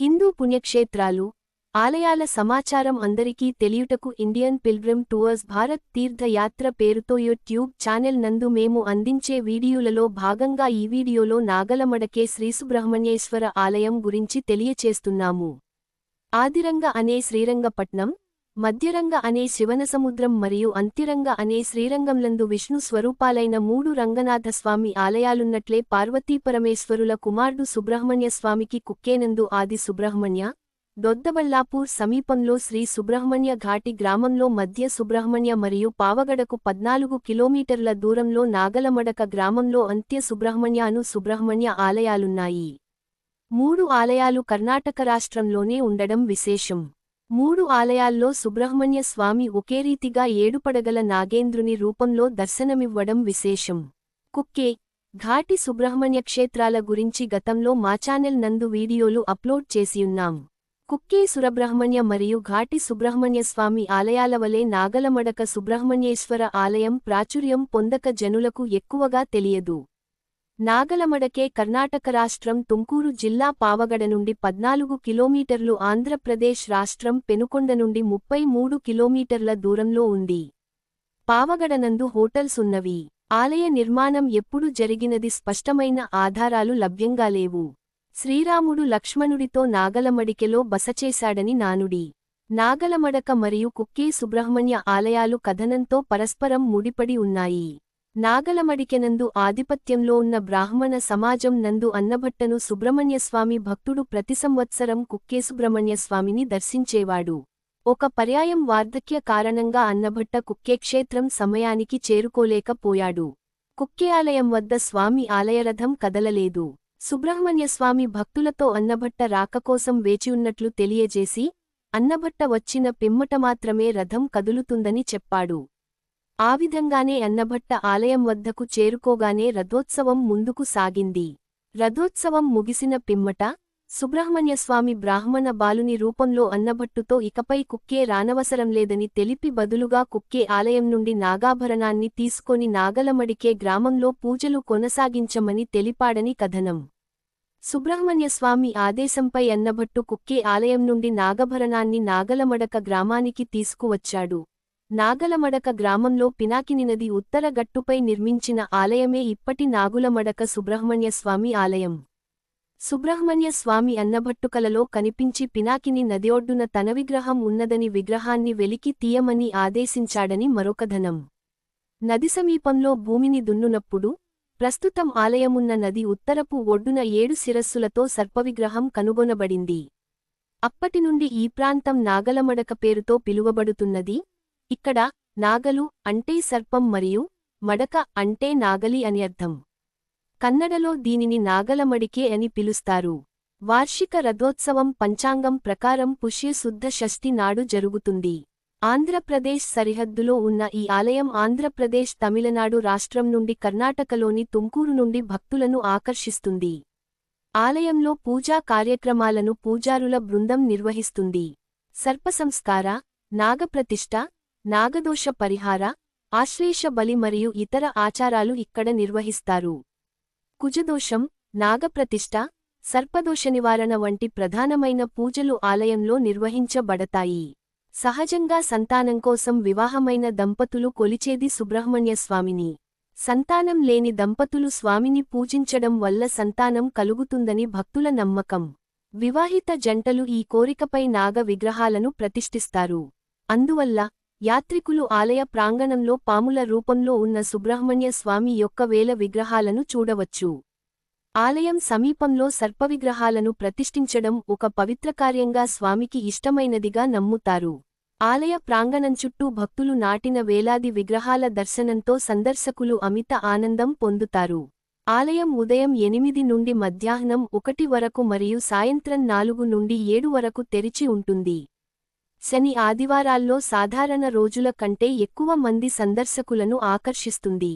హిందూ పుణ్యక్షేత్రాలు ఆలయాల సమాచారం అందరికీ తెలియుటకు Indian pilgrim tours Bharat Tirthayatra పేరుతో యూట్యూబ్ ఛానెల్ నందు మేము అందించే వీడియోలలో భాగంగా ఈ వీడియోలో నాగలమడకే శ్రీసుబ్రహ్మణ్యేశ్వర ఆలయం గురించి తెలియచేస్తున్నాము. ఆదిరంగ అనే శ్రీరంగపట్నం మధ్యరంగ అనే శివనసముద్రం మరియు అంత్యరంగ అనే శ్రీరంగంలందు విష్ణు స్వరూపాలైన మూడు రంగనాథస్వామి ఆలయాలున్నట్లే పార్వతీపరమేశ్వరుల కుమారుడు సుబ్రహ్మణ్యస్వామికి కుక్కేనందు ఆది సుబ్రహ్మణ్య దొద్దబల్లాపూర్ సమీపంలో శ్రీ సుబ్రహ్మణ్య ఘాటి గ్రామంలో మధ్య సుబ్రహ్మణ్య మరియు పావగడకు పద్నాలుగు కిలోమీటర్ల దూరంలో నాగలమడక గ్రామంలో అంత్య సుబ్రహ్మణ్య అను సుబ్రహ్మణ్య ఆలయాలున్నాయి. మూడు ఆలయాలు కర్ణాటక రాష్ట్రంలోనే ఉండడం విశేషం. మూడు ఆలయాల్లో సుబ్రహ్మణ్య స్వామి ఒకే రీతిగా ఏడుపడగల నాగేంద్రుని రూపంలో దర్శనమివ్వడం విశేషం. కుక్కే. ఘాటి సుబ్రహ్మణ్య క్షేత్రాల గురించి గతంలో మా ఛానెల్ నందు వీడియోలు అప్లోడ్ చేసియున్నాం. కుక్కే సురబ్రహ్మణ్య మరియు ఘాటి సుబ్రహ్మణ్య స్వామి ఆలయాల వలె నాగలమడక సుబ్రహ్మణ్యేశ్వర ఆలయం ప్రాచుర్యం పొందక జనులకు ఎక్కువగా తెలియదు. నాగలమడకే కర్ణాటక రాష్ట్రం తుంకూరు జిల్లా పావగడ నుండి పద్నాలుగు కిలోమీటర్లు ఆంధ్రప్రదేశ్ రాష్ట్రం పెనుకొండ నుండి ముప్పై మూడు కిలోమీటర్ల దూరంలో ఉంది. పావగడనందు హోటల్స్ ఉన్నవి. ఆలయ నిర్మాణం ఎప్పుడు జరిగినది స్పష్టమైన ఆధారాలు లభ్యంగా లేవు. శ్రీరాముడు లక్ష్మణుడితో నాగలమడికెలో బసచేశాడని నానుడి. నాగలమడక మరియు కుక్కే సుబ్రహ్మణ్య ఆలయాలు కథనంతో పరస్పరం ముడిపడి ఉన్నాయి. నాగలమడికెనందు ఆధిపత్యంలో ఉన్న బ్రాహ్మణ సమాజం నందు అన్నభట్టను సుబ్రహ్మణ్యస్వామి భక్తుడు ప్రతి సంవత్సరం కుక్కేసుబ్రహ్మణ్యస్వామిని దర్శించేవాడు. ఒక పర్యాయం వార్ధక్య కారణంగా అన్నభట్ట కుక్కేక్షేత్రం సమయానికి చేరుకోలేకపోయాడు. కుక్కే ఆలయం వద్ద స్వామి ఆలయరథం కదలలేదు. సుబ్రహ్మణ్యస్వామి భక్తులతో అన్నభట్ట రాకకోసం వేచియున్నట్లు తెలియజేసి అన్నభట్ట వచ్చిన పిమ్మట మాత్రమే రథం కదులుతుందని చెప్పాడు. ఆ విధంగానే అన్నభట్ట ఆలయం వద్దకు చేరుకోగానే రథోత్సవం ముందుకు సాగింది. రథోత్సవం ముగిసిన పిమ్మట సుబ్రహ్మణ్యస్వామి బ్రాహ్మణ బాలుని రూపంలో అన్నభట్టుతో ఇకపై కుక్కే రానవసరం లేదని తెలిపి బదులుగా కుక్కే ఆలయం నుండి నాగాభరణాన్ని తీసుకొని నాగలమడికే గ్రామంలో పూజలు కొనసాగించమని తెలిపాడని కథనం. సుబ్రహ్మణ్యస్వామి ఆదేశంపై అన్నభట్టు కుక్కే ఆలయం నుండి నాగభరణాన్ని నాగలమడక గ్రామానికి తీసుకువచ్చాడు. నాగలమడక గ్రామంలో పినాకిని నది ఉత్తర గట్టుపై నిర్మించిన ఆలయమే ఇప్పటి నాగులమడక సుబ్రహ్మణ్యస్వామి ఆలయం. సుబ్రహ్మణ్య స్వామి అన్నభట్టుకలలో కనిపించి పినాకిని నదిఒడ్డున తన విగ్రహం ఉన్నదని విగ్రహాన్ని వెలికి తీయమని ఆదేశించాడని మరొకధనం నది సమీపంలో భూమిని దున్నునప్పుడు ప్రస్తుతం ఆలయమున్న నది ఉత్తరపు ఒడ్డున ఏడు శిరస్సులతో సర్పవిగ్రహం కనుగొనబడింది. అప్పటినుండి ఈ ప్రాంతం నాగలమడక పేరుతో పిలువబడుతున్నది. ఇక్కడ నాగలు అంటే సర్పం మరియు మడక అంటే నాగలి అని అర్థం. కన్నడలో దీనిని నాగలమడికే అని పిలుస్తారు. వార్షిక రథోత్సవం పంచాంగం ప్రకారం పుష్యశుద్ధ షష్ఠి నాడు జరుగుతుంది. ఆంధ్రప్రదేశ్ సరిహద్దులో ఉన్న ఈ ఆలయం ఆంధ్రప్రదేశ్ తమిళనాడు రాష్ట్రం నుండి కర్ణాటకలోని తుమ్కూరు నుండి భక్తులను ఆకర్షిస్తుంది. ఆలయంలో పూజా కార్యక్రమాలను పూజారుల బృందం నిర్వహిస్తుంది. సర్పసంస్కార నాగప్రతిష్ఠ నాగదోష పరిహార ఆశ్లేష బలి మరియు ఇతర ఆచారాలు ఇక్కడ నిర్వహిస్తారు. కుజదోషం నాగప్రతిష్ఠ సర్పదోష నివారణ వంటి ప్రధానమైన పూజలు ఆలయంలో నిర్వహించబడతాయి. సహజంగా సంతానం కోసం వివాహమైన దంపతులు కొలిచేది సుబ్రహ్మణ్యస్వామిని సంతానం లేని దంపతులు స్వామిని పూజించడం వల్ల సంతానం కలుగుతుందని భక్తుల నమ్మకం. వివాహిత జంటలు ఈ కోరికపై నాగ విగ్రహాలను ప్రతిష్ఠిస్తారు. అందువల్ల యాత్రికులు ఆలయ ప్రాంగణంలో పాముల రూపంలో ఉన్న సుబ్రహ్మణ్య స్వామి యొక్క వేల విగ్రహాలను చూడవచ్చు. ఆలయం సమీపంలో సర్పవిగ్రహాలను ప్రతిష్ఠించడం ఒక పవిత్రకార్యంగా స్వామికి ఇష్టమైనదిగా నమ్ముతారు. ఆలయ ప్రాంగణం చుట్టూ భక్తులు నాటిన వేలాది విగ్రహాల దర్శనంతో సందర్శకులు అమిత ఆనందం పొందుతారు. ఆలయం ఉదయం ఎనిమిది నుండి మధ్యాహ్నం ఒకటి వరకు మరియు సాయంత్రం నాలుగు నుండి ఏడు వరకు తెరిచి ఉంటుంది. శని ఆదివారాల్లో సాధారణ రోజుల కంటే ఎక్కువ మంది సందర్శకులను ఆకర్షిస్తుంది.